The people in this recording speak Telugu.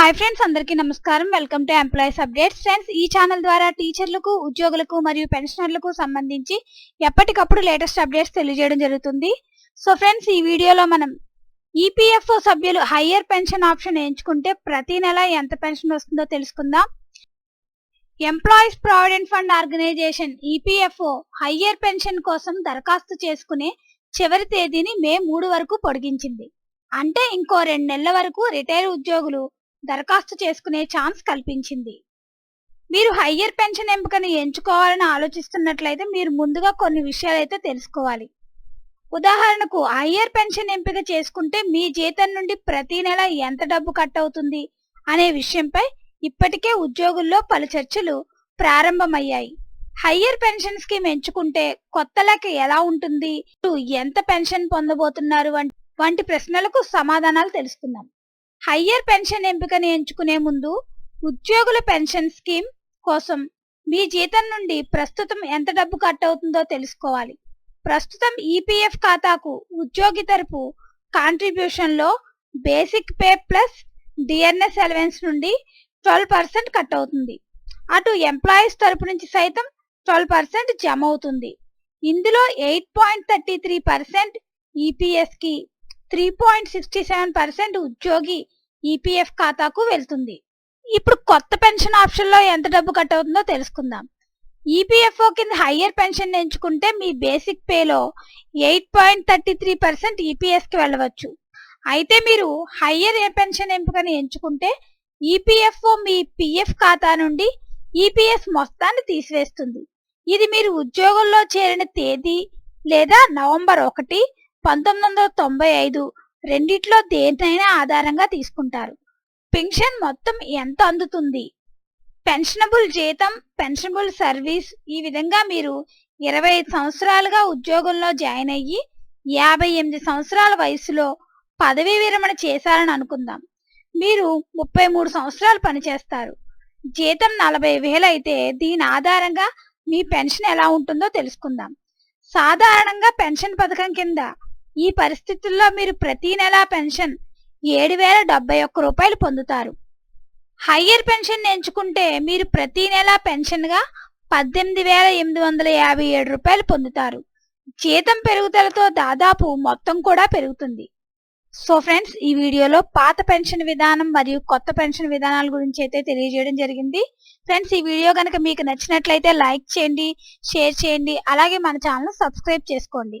హాయ్ ఫ్రెండ్స్ అందరికీ నమస్కారం. Welcome to employees updates friends ఈ ఛానల్ ద్వారా టీచర్లకు ఉద్యోగులకు మరియు పెన్షనర్లకు సంబంధించి ఎప్పటికప్పుడు లేటెస్ట్ అప్డేట్స్ తెలియజేయడం జరుగుతుంది. సో ఫ్రెండ్స్ ఈ వీడియోలో మనం ఈపీఎఫ్ఓ సభ్యులు హయ్యర్ పెన్షన్ ఆప్షన్ ఎంచుకుంటే ప్రతి నెల ఎంత పెన్షన్ వస్తుందో తెలుసుకుందాం. Employees provident fund organisation EPFO higher pension కోసం దరఖాస్తు చేసుకునే చివరి తేదీని మే మూడు వరకు పొడిగించింది. అంటే ఇంకో రెండు నెలల వరకు రిటైర్ ఉద్యోగులు దరఖాస్తు చేసుకునే ఛాన్స్ కల్పించింది. మీరు హయ్యర్ పెన్షన్ ఎంపికను ఎంచుకోవాలని ఆలోచిస్తున్నట్లయితే మీరు ముందుగా కొన్ని విషయాలు అయితే తెలుసుకోవాలి. ఉదాహరణకు హయ్యర్ పెన్షన్ ఎంపిక చేసుకుంటే మీ జీతం నుండి ప్రతి నెల ఎంత డబ్బు కట్ అవుతుంది అనే విషయంపై ఇప్పటికే ఉద్యోగుల్లో పలు చర్చలు ప్రారంభమయ్యాయి. హయ్యర్ పెన్షన్ స్కీమ్ ఎంచుకుంటే కొత్త లెక్క ఎలా ఉంటుంది? ఎంత పెన్షన్ పొందబోతున్నారు? వంటి ప్రశ్నలకు సమాధానాలు తెలుసుకుందాం హయ్యర్ పెన్షన్ ఎంపికను ఎంచుకునే ముందు ఉద్యోగుల పెన్షన్ స్కీమ్ కోసం మీ జీతం నుండి ప్రస్తుతం ఎంత డబ్బు కట్ అవుతుందో తెలుసుకోవాలి. ప్రస్తుతం ఈపీఎఫ్ ఖాతాకు ఉద్యోగి తరపు కాంట్రిబ్యూషన్లో basic pay plus DNS allowance నుండి ట్వెల్వ్ పర్సెంట్ కట్ అవుతుంది. అటు ఎంప్లాయీస్ తరపు నుంచి సైతం ట్వెల్వ్ పర్సెంట్ జమ అవుతుంది. ఇందులో eight point thirty three percent ఈపీఎస్కి three point sixty seven percent ఉద్యోగి ఈపీఎఫ్ ఖాతాకు వెళ్తుంది. ఇప్పుడు కొత్త పెన్షన్ ఆప్షన్లో ఎంత డబ్బు కట్ అవుతుందో తెలుసుకుందాం. ఈపీఎఫ్ఓ కింద హయ్యర్ పెన్షన్ ఎంచుకుంటే మీ బేసిక్ పేలో eight point thirty three percent ఈపీఎస్కి వెళ్ళవచ్చు. అయితే మీరు హయ్యర్ ఏ పెన్షన్ ఎంపికని ఎంచుకుంటే ఈపీఎఫ్ఓ మీ పిఎఫ్ ఖాతా నుండి ఈపీఎస్ మొత్తాన్ని తీసివేస్తుంది. ఇది మీరు ఉద్యోగంలో చేరిన తేదీ లేదా నవంబర్ ఒకటి పంతొమ్మిది వందల తొంభై ఐదు రెండిట్లో దేనినైనా ఆధారంగా తీసుకుంటారు. పెన్షన్ మొత్తం ఎంత అందుతుంది? పెన్షనబుల్ జీతం పెన్షనబుల్ సర్వీస్ ఈ విధంగా మీరు ఇరవై ఐదు సంవత్సరాలుగా ఉద్యోగంలో జాయిన్ అయ్యి యాభై ఎనిమిది సంవత్సరాల వయసులో పదవీ విరమణ చేశారని అనుకుందాం. మీరు ముప్పై మూడు సంవత్సరాలు పనిచేస్తారు. జీతం నలభై వేలు అయితే దీని ఆధారంగా మీ పెన్షన్ ఎలా ఉంటుందో తెలుసుకుందాం. సాధారణంగా పెన్షన్ పథకం కింద ఈ పరిస్థితుల్లో మీరు ప్రతి నెల పెన్షన్ ఏడు వేల డెబ్బై ఒక్క రూపాయలు పొందుతారు. హయ్యర్ పెన్షన్ ఎంచుకుంటే మీరు ప్రతి నెలా పెన్షన్గా పద్దెనిమిది వేల ఎనిమిది వందల యాభై ఏడు రూపాయలు పొందుతారు. జీతం పెరుగుదలతో దాదాపు మొత్తం కూడా పెరుగుతుంది. సో ఫ్రెండ్స్ ఈ వీడియోలో పాత పెన్షన్ విధానం మరియు కొత్త పెన్షన్ విధానాల గురించి అయితే తెలియజేయడం జరిగింది. ఫ్రెండ్స్ ఈ వీడియో కనుక మీకు నచ్చినట్లయితే లైక్ చేయండి షేర్ చేయండి అలాగే మన ఛానల్ సబ్స్క్రైబ్ చేసుకోండి.